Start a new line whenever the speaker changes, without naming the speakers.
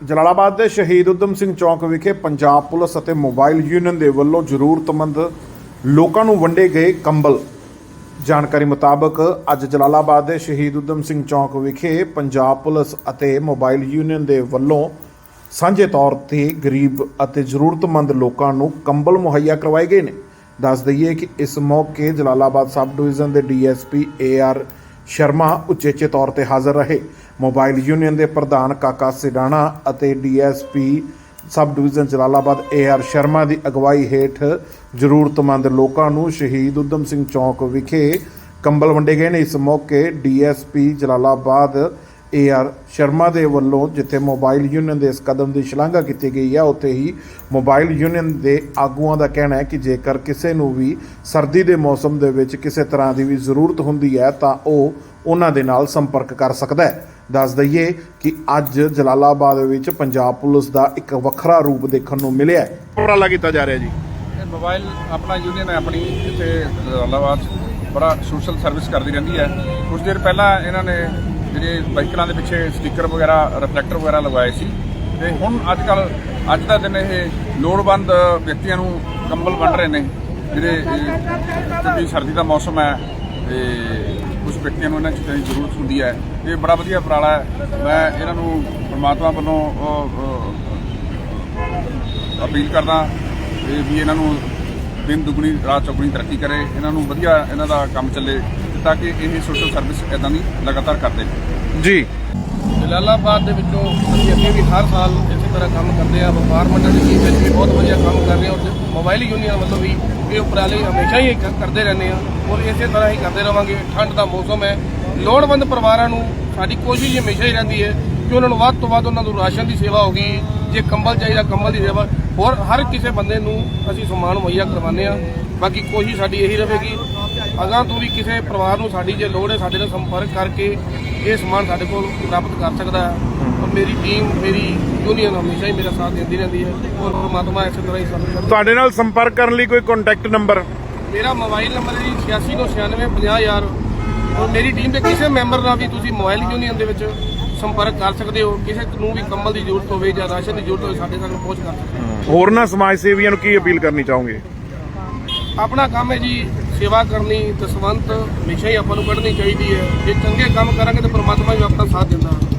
ਜਲਾਲਾਬਾਦ ਦੇ ਸ਼ਹੀਦ ਉਦਮ ਸਿੰਘ ਚੌਕ ਵਿਖੇ ਪੰਜਾਬ ਪੁਲਿਸ ਅਤੇ ਮੋਬਾਈਲ ਯੂਨੀਅਨ ਦੇ ਵੱਲੋਂ ਜ਼ਰੂਰਤਮੰਦ ਲੋਕਾਂ ਨੂੰ ਵੰਡੇ ਗਏ ਕੰਬਲ। ਜਾਣਕਾਰੀ ਮੁਤਾਬਕ ਅੱਜ ਜਲਾਲਾਬਾਦ ਦੇ ਸ਼ਹੀਦ ਉਦਮ ਸਿੰਘ ਚੌਕ ਵਿਖੇ ਪੰਜਾਬ ਪੁਲਿਸ ਅਤੇ ਮੋਬਾਈਲ ਯੂਨੀਅਨ ਦੇ ਵੱਲੋਂ ਸਾਂਝੇ ਤੌਰ ਤੇ ਗਰੀਬ ਅਤੇ ਜ਼ਰੂਰਤਮੰਦ ਲੋਕਾਂ ਨੂੰ ਕੰਬਲ ਮੁਹੱਈਆ ਕਰਵਾਏ ਗਏ ਨੇ। ਦੱਸ ਦਈਏ ਕਿ ਇਸ ਮੌਕੇ ਜਲਾਲਾਬਾਦ ਸਬ ਡਿਵੀਜ਼ਨ ਦੇ ਡੀਐਸਪੀ ਏਆਰ ਸ਼ਰਮਾ ਉਚੇਚੇ ਤੌਰ ਤੇ ਹਾਜ਼ਰ ਰਹੇ। ਮੋਬਾਈਲ ਯੂਨੀਅਨ ਦੇ ਪ੍ਰਧਾਨ ਕਾਕਾ ਸਿਡਾਣਾ ਅਤੇ DSP sub division Jalalabad AR Sharma ਦੀ ਅਗਵਾਈ ਹੇਠ ਜ਼ਰੂਰਤਮੰਦ ਲੋਕਾਂ ਨੂੰ ਸ਼ਹੀਦ ਉਦਮ ਸਿੰਘ ਚੌਕ ਵਿਖੇ ਕੰਬਲ ਵੰਡੇ ਗਏ ਨੇ। ਇਸ ਮੌਕੇ ਡੀਐਸਪੀ ਜਲਾਲਾਬਾਦ ਏਆਰ ਸ਼ਰਮਾ ਦੇ ਵੱਲੋਂ ਜਿੱਥੇ ਮੋਬਾਈਲ ਯੂਨੀਅਨ ਦੇ ਇਸ ਕਦਮ ਦੀ ਸ਼ਲਾਘਾ ਕੀਤੀ ਗਈ ਹੈ ਉੱਥੇ ਹੀ ਮੋਬਾਈਲ ਯੂਨੀਅਨ ਦੇ ਆਗੂਆਂ ਦਾ ਕਹਿਣਾ ਹੈ ਕਿ ਜੇਕਰ ਕਿਸੇ ਨੂੰ ਵੀ ਸਰਦੀ ਦੇ ਮੌਸਮ ਦੇ ਵਿੱਚ ਕਿਸੇ ਤਰ੍ਹਾਂ ਦੀ ਵੀ ਜ਼ਰੂਰਤ ਹੁੰਦੀ ਹੈ ਤਾਂ ਉਹ ਉਹਨਾਂ ਦੇ ਨਾਲ ਸੰਪਰਕ ਕਰ ਸਕਦਾ ਹੈ। ਦੱਸ ਦਈਏ ਕਿ ਅੱਜ ਜਲਾਲਾਬਾਦ ਵਿੱਚ ਪੰਜਾਬ ਪੁਲਿਸ ਦਾ ਇੱਕ ਵੱਖਰਾ ਰੂਪ ਦੇਖਣ ਨੂੰ ਮਿਲਿਆ ਹੈ। ਉਪਰਾਲਾ ਕੀਤਾ ਜਾ ਰਿਹਾ ਜੀ।
ਮੋਬਾਈਲ ਆਪਣਾ ਯੂਨੀਅਨ ਹੈ ਆਪਣੀ ਇੱਥੇ ਜਲਾਲਾਬਾਦ 'ਚ ਬੜਾ ਸੋਸ਼ਲ ਸਰਵਿਸ ਕਰਦੀ ਰਹਿੰਦੀ ਹੈ। ਕੁਝ ਦੇਰ ਪਹਿਲਾਂ ਇਹਨਾਂ ਨੇ ਜਿਹੜੇ ਬਾਈਕਰਾਂ ਦੇ ਪਿੱਛੇ ਸਟicker ਵਗੈਰਾ ਰਿਫਲੈਕਟਰ ਵਗੈਰਾ ਲਗਵਾਏ ਸੀ। ਤੇ ਹੁਣ ਅੱਜ ਕੱਲ ਅੱਜ ਦਾ ਦਿਨ ਇਹ ਲੋੜਵੰਦ ਵਿਅਕਤੀਆਂ ਨੂੰ ਕੰਬਲ ਵੰਡ ਰਹੇ ਨੇ। ਜਿਹੜੇ ਕਿਉਂਕਿ ਸਰਦੀ ਦਾ ਮੌਸਮ ਹੈ, ਤੇ ਕੁਝ ਵਿਅਕਤੀਆਂ ਨੂੰ ਇਹਨਾਂ ਚੀਜ਼ਾਂ ਦੀ ਜ਼ਰੂਰਤ ਹੁੰਦੀ ਹੈ। ਇਹ ਬੜਾ ਵਧੀਆ ਉਪਰਾਲਾ ਹੈ। ਮੈਂ ਇਹਨਾਂ ਨੂੰ ਪਰਮਾਤਮਾ ਵੱਲੋਂ ਅਪੀਲ ਕਰਦਾ ਵੀ ਇਹਨਾਂ ਨੂੰ ਦਿਨ ਦੁਗਣੀ, ਰਾਤ ਚੌਗਣੀ ਤਰੱਕੀ ਕਰੇ। ਇਹਨਾਂ ਨੂੰ ਵਧੀਆ ਇਹਨਾਂ ਦਾ ਕੰਮ ਚੱਲੇ। ਤੇ ਕਿ ਇਹ ਸੋਸ਼ਲ ਸਰਵਿਸ ਇਦਾਂ ਦੀ ਲਗਾਤਾਰ ਕਰਦੇ
ਜੀ।
ਜਲਾਲਾਬਾਦ ਦੇ ਵਿੱਚੋਂ ਅਸੀਂ ਅੱਗੇ ਵੀ ਹਰ ਸਾਲ ਇਸੇ ਤਰ੍ਹਾਂ ਕੰਮ ਕਰਦੇ ਆ ਵਪਾਰ ਮੰਡਲ ਦੀ ਟੀਮ ਵਿੱਚ ਵੀ ਬਹੁਤ ਵਧੀਆ ਕੰਮ ਕਰ ਰਹੇ ਹਾਂ ਔਰ ਮੋਬਾਈਲ ਯੂਨੀਅਨ ਵੱਲੋਂ ਵੀ ਇਹ ਉਪਰਾਲੇ ਹਮੇਸ਼ਾ ਹੀ ਕਰਦੇ ਰਹਿੰਦੇ ਆ ਔਰ ਇਸੇ ਤਰ੍ਹਾਂ ਹੀ ਕਰਦੇ ਰਵਾਂਗੇ। ਠੰਡ ਦਾ ਮੌਸਮ ਹੈ। ਲੋੜਵੰਦ ਪਰਿਵਾਰਾਂ ਨੂੰ ਸਾਡੀ ਕੋਸ਼ਿਸ਼ ਹਮੇਸ਼ਾ ਹੀ ਰਹਿੰਦੀ ਹੈ ਕਿ ਉਹਨਾਂ ਨੂੰ ਵੱਧ ਤੋਂ ਵੱਧ ਉਹਨਾਂ ਨੂੰ ਰਾਸ਼ਨ ਦੀ ਸੇਵਾ ਹੋਗੀ ਜੇ ਕੰਬਲ ਚਾਹੀਦਾ ਕੰਬਲ ਦੀ ਸੇਵਾ। ਹੋਰ ਹਰ ਕਿਸੇ ਬੰਦੇ ਨੂੰ ਅਸੀਂ ਸਮਾਨ ਮੁਹੱਈਆ ਕਰਵਾਉਂਦੇ ਆ। ਬਾਕੀ ਕੋਸ਼ਿਸ਼ ਸਾਡੀ ਇਹੀ ਰਹੇਗੀ ਅਗਾਂ ਤੋਂ ਵੀ ਕਿਸੇ ਪਰਿਵਾਰ ਨੂੰ ਸਾਡੀ ਜੇ ਲੋੜ ਹੈ ਸਾਡੇ ਨਾਲ ਸੰਪਰਕ ਕਰਕੇ ਇਹ ਸਮਾਨ ਸਾਡੇ ਕੋਲ ਪ੍ਰਾਪਤ ਕਰ ਸਕਦਾ ਹੈ। ਔਰ ਮੇਰੀ ਟੀਮ ਮੇਰੀ ਯੂਨੀਅਨ ਹਮੇਸ਼ਾ ਹੀ ਮੇਰਾ ਸਾਥ ਦਿੰਦੀ ਰਹਿੰਦੀ ਹੈ। ਔਰ ਪਰਮਾਤਮਾ ਇਸੇ ਤਰ੍ਹਾਂ ਹੀ ਸਾਨੂੰ
ਤੁਹਾਡੇ ਨਾਲ ਸੰਪਰਕ ਕਰਨ ਲਈ ਕੋਈ ਕੰਟੈਕਟ ਨੰਬਰ
ਮੇਰਾ ਮੋਬਾਈਲ ਨੰਬਰ ਹੈ ਜੀ 8696950000 ਔਰ ਮੇਰੀ ਟੀਮ ਦੇ ਕਿਸੇ ਮੈਂਬਰ ਨਾਲ ਵੀ ਤੁਸੀਂ ਮੋਬਾਈਲ ਯੂਨੀਅਨ ਦੇ ਵਿੱਚ ਸੰਪਰਕ ਕਰ ਸਕਦੇ ਹੋ। ਕਿਸੇ ਨੂੰ ਵੀ ਕੰਬਲ ਦੀ ਜ਼ਰੂਰਤ ਹੋਵੇ ਜਾਂ ਰਾਸ਼ਨ ਦੀ ਜ਼ਰੂਰਤ ਹੋਵੇ ਸਾਡੇ ਤੱਕ ਪਹੁੰਚ ਕਰ ਸਕਦੇ ਹੋ।
ਹੋਰਨਾਂ ਸਮਾਜ ਸੇਵੀਆਂ ਨੂੰ ਕੀ ਅਪੀਲ ਕਰਨੀ ਚਾਹੋਗੇ?
ਆਪਣਾ ਕੰਮ ਹੈ ਜੀ ਸੇਵਾ ਕਰਨੀ ਦਸਵੰਤ ਹਮੇਸ਼ਾ ਹੀ ਆਪਾਂ ਨੂੰ ਕੱਢਣੀ ਚਾਹੀਦੀ ਹੈ। ਜੇ ਚੰਗੇ ਕੰਮ ਕਰਾਂਗੇ ਤਾਂ ਪ੍ਰਮਾਤਮਾ ਵੀ ਆਪਣਾ ਸਾਥ ਦਿੰਦਾ। ਹੈ